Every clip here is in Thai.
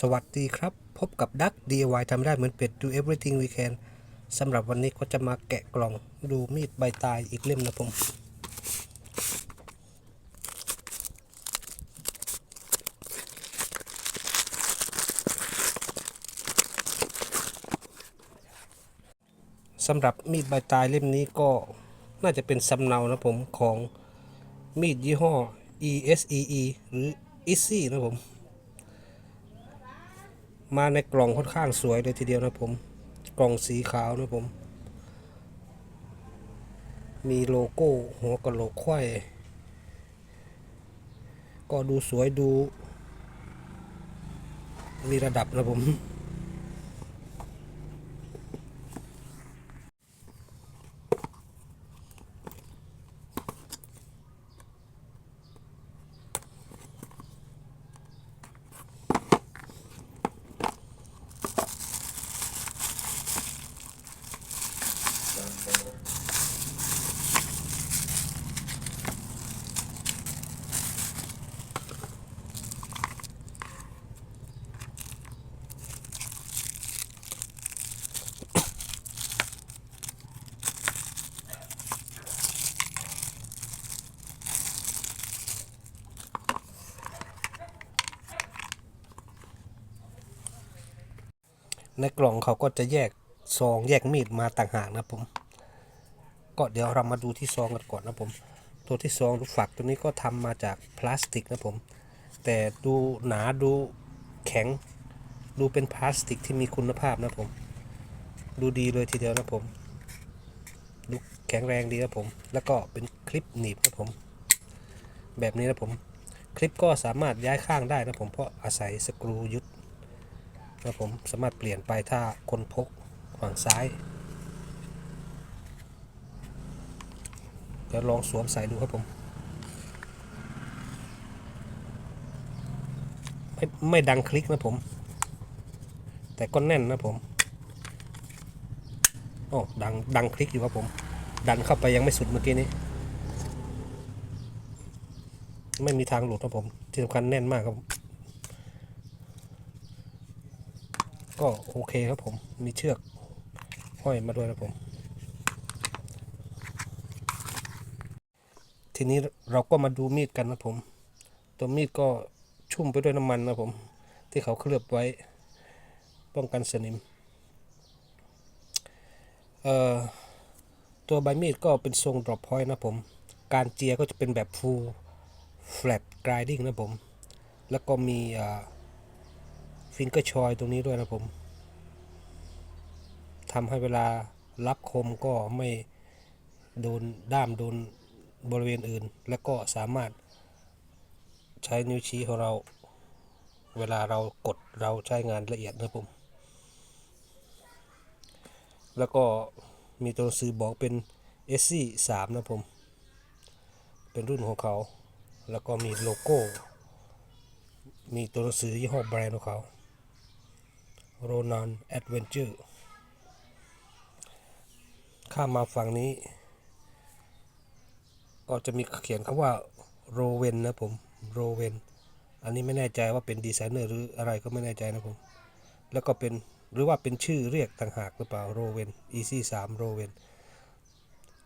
สวัสดีครับ พบกับดัก DIY ทำได้เหมือนเป็ด do everything we can สำหรับวันนี้ก็จะมาแกะกล่องดูมีดใบตายอีกเล่มนะผม สำหรับมีดใบตายเล่มนี้ก็น่าจะเป็นสำเนานะผมของมีดยี่ห้อ ESEE หรือ Easy นะผม มาในกล่องค่อนข้างสวยเลยทีเดียวนะผม กล่องสีขาวนะผม มีโลโก้หัวกะโหลกไข่ก็ดูสวยดู มีระดับนะผม ในกล่องเขาก็จะแยกซองแยกมีดมาต่างหากนะผม ก็เดี๋ยวเรามาดูที่ซองกันก่อนนะผม ตัวที่ซองดูฝักตัวนี้ก็ทำมาจากพลาสติกนะผม แต่ดูหนาดูแข็ง ดูเป็นพลาสติกที่มีคุณภาพนะผม ดูดีเลยทีเดียวนะผม ดูแข็งแรงดีนะผม แล้วก็เป็นคลิปหนีบนะผม แบบนี้นะผม คลิปก็สามารถย้ายข้างได้นะผมเพราะอาศัยสกรูยึด ครับผมสามารถเปลี่ยนไปถ้าคนพกฝั่งซ้าย เดี๋ยวลองสวมใส่ดูครับผม ไม่ไม่ดังคลิกนะผม แต่ก็แน่นนะผมโอ้ดังดังคลิกอยู่ครับผม ดันเข้าไปยังไม่สุดเมื่อกี้นี้ ไม่มีทางหลุดนะผม ที่สำคัญแน่นมากครับ ก็โอเคครับผม มีเชือกห้อยมาด้วยนะผม ทีนี้เราก็มาดูมีดกันนะผม ตัวมีดก็ชุ่มไปด้วยน้ำมันนะผม ที่เขาเคลือบไว้ ป้องกันสนิม เอ่อ ตัวใบมีดก็เป็นทรง drop point นะผม การเจียก็จะเป็นแบบ full flat grinding นะผม แล้วก็มีอ่า ฟิงเกอร์ชอยตรงนี้ด้วยนะผมทำให้เวลารับคมก็ไม่โดนด้ามโดนบริเวณอื่น แล้วก็สามารถใช้นิ้วชี้ของเรา เวลาเรากดเราใช้งานละเอียดนะผม แล้วก็มีตัวหนังสือบอกเป็น SC 3นะผม เป็นรุ่นของเขา แล้วก็มีโลโก้ มีตัวหนังสือยี่ห้อแบรนด์ของเขา โรนันแอดเวนเจอร์ข้ามมาฝั่งนี้ ก็จะมีเขียนคำว่าโรเวนนะผมโรเวนอันนี้ไม่แน่ใจว่าเป็นดีไซเนอร์หรืออะไรก็ไม่แน่ใจนะผม แล้วก็เป็นหรือว่าเป็นชื่อเรียกต่างหากหรือเปล่าโรเวน EC 3โรเวน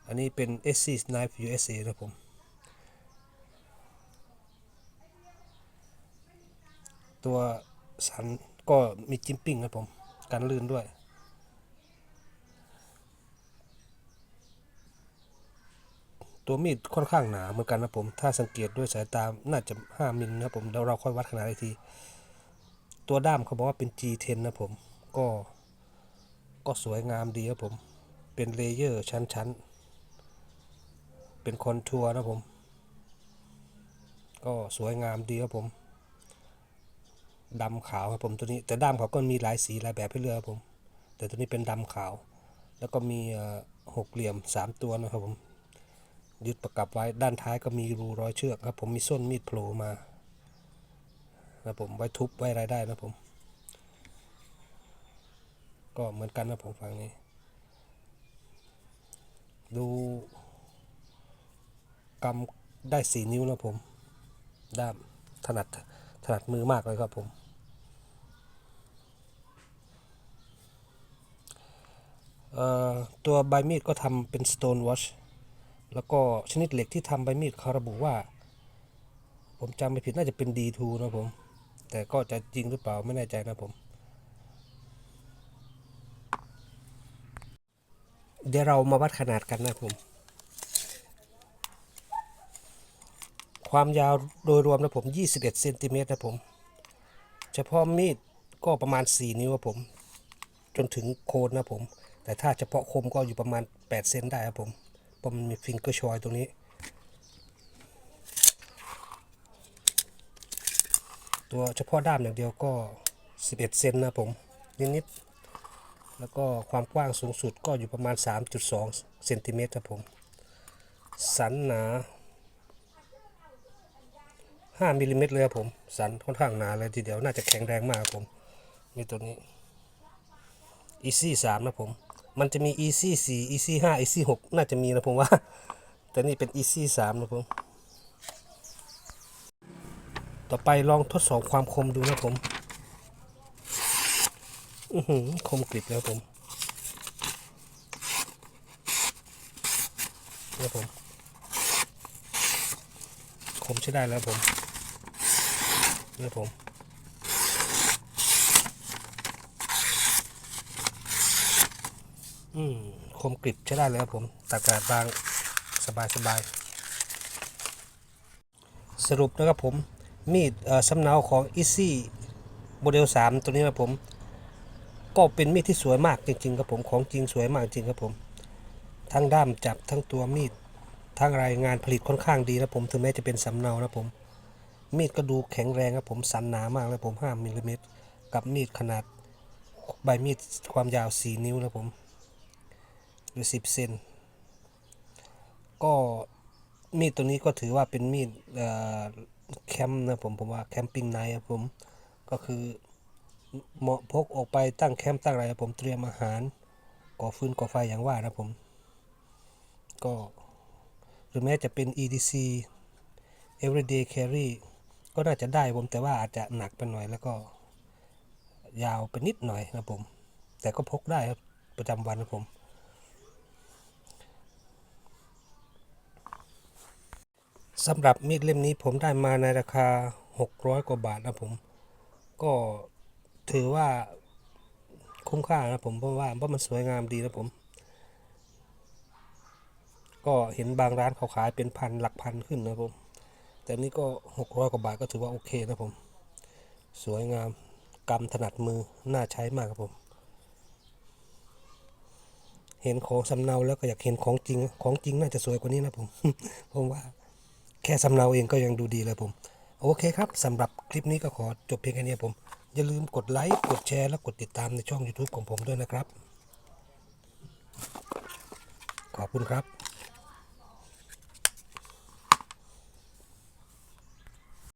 อันนี้เป็น SC Knife USA นะผม ตัวสัน ก็มีจิมปิ้งครับผมกันลื่นด้วย ตัวมีดค่อนข้างหนาเหมือนกันนะผม ถ้าสังเกตด้วยสายตา น่าจะ 5 มิลนะผมเดี๋ยวเราค่อยวัดขนาดอีกที ตัวด้ามเขาบอกว่าเป็น G10 นะผม ก็ ก็สวยงามดีครับผม เป็นเลเยอร์ชั้นๆ เป็นคอนทัวร์นะผม ก็สวยงามดีครับผม ดำขาวครับผมตัวนี้แต่ด้ามเขาก็มีหลายสีหลายแบบให้เลือกครับผม แต่ตัวนี้เป็นดำขาว แล้วก็มีหกเหลี่ยมสามตัวนะครับผมยึดประกับไว้ด้านท้ายก็มีรูร้อยเชือกครับผมมีส้นมีดโผล่มานะผมไว้ทุบไว้อะไรได้นะผม ก็เหมือนกันนะผมฝั่งนี้ ดูกำได้สี่นิ้วนะผมด้ามถนัดถนัดมือมากเลยครับผม เอ่อ ตัวใบมีดก็ทำเป็น stone wash แล้วก็ชนิดเหล็กที่ทำใบมีดเขาระบุว่า ผมจำไม่ผิดน่าจะเป็น D2 นะผม แต่ก็จะจริงหรือเปล่าไม่แน่ใจนะผม เดี๋ยวเรามาวัดขนาดกันนะผม ความยาวโดยรวมนะผม 21เซนติเมตรนะผม เฉพาะมีดก็ประมาณ 4 นิ้วผม จนถึงโคนนะผม แต่ถ้าเฉพาะคมก็อยู่ประมาณ 8 เซนได้ครับผมเพราะมันมีฟิงเกอร์ชอยตรงนี้ตัวเฉพาะด้ามอย่างเดียวก็ 11 เซนนะผมนิดๆแล้วก็ความกว้างสูงสุดก็อยู่ประมาณ 3.2 เซนติเมตรครับผม สันหนา 5มิลลิเมตรเลยครับผม สันค่อนข้างหนาเลยทีเดียวน่าจะแข็งแรงมากครับผม นี่ตัวนี้ easy 3นะผม มันจะมี easy 4 easy 5 easy 6 น่าจะมีนะผมว่า แต่นี่เป็น easy 3นะผม ต่อไปลองทดสอบความคมดูนะผม อือหือคมกริบแล้วผมเนี่ยผม คมใช้ได้แล้วผมเนี่ยผม อืมคมกริบใช้ได้เลยครับผมตัดกระดาษบางสบายสบายสรุปนะครับผม มีดสำเนาของ Easy โมเดล 3 ตัวนี้นะผม ก็เป็นมีดที่สวยมากจริงๆครับผมของจริงสวยมากจริงครับผม ทั้งด้ามจับทั้งตัวมีด ทั้งรายงานผลิตค่อนข้างดีนะผมถึงแม้จะเป็นสำเนานะผม มีดก็ดูแข็งแรงครับผมสันหนามากเลยผม5มิลลิเมตรกับมีดขนาดใบมีดความยาว 4 นิ้วนะผม หรือ10เซนก็มีดตัวนี้ก็ถือว่าเป็นมีดแคมป์นะผมผมว่าแคมปิ้งไนท์ครับผมก็คือเหมาะพกออกไปตั้งแคมป์ตั้งอะไรผมเตรียมอาหารก่อฟืนก่อไฟอย่างว่านะผม ก็หรือแม้จะเป็น EDC everyday carry ก็น่าจะได้ผมแต่ว่าอาจจะหนักไปหน่อยแล้วก็ยาวไปนิดหน่อยนะผม แต่ก็พกได้ครับประจำวันนะผม สำหรับมีดเล่มนี้ผมได้มาในราคา 600 กว่าบาทนะผม ก็ถือว่าคุ้มค่านะผมเพราะว่าเพราะมันสวยงามดีนะผม ก็เห็นบางร้านเขาขายเป็นพันหลักพันขึ้นนะผม แต่นี่ก็ 600 กว่าบาทก็ถือว่าโอเคนะผม สวยงามกำถนัดมือน่าใช้มากครับผม เห็นของสำเนาแล้วก็อยากเห็นของจริง ของจริงน่าจะสวยกว่านี้นะผม ผมว่า แค่สำเนาเองก็ยังดูดีเลยผม โอเคครับสำหรับคลิปนี้ก็ขอจบเพียงแค่นี้ผม อย่าลืมกดไลค์ กดแชร์ และกดติดตามในช่อง YouTube ของผมด้วยนะครับ ขอบคุณครับ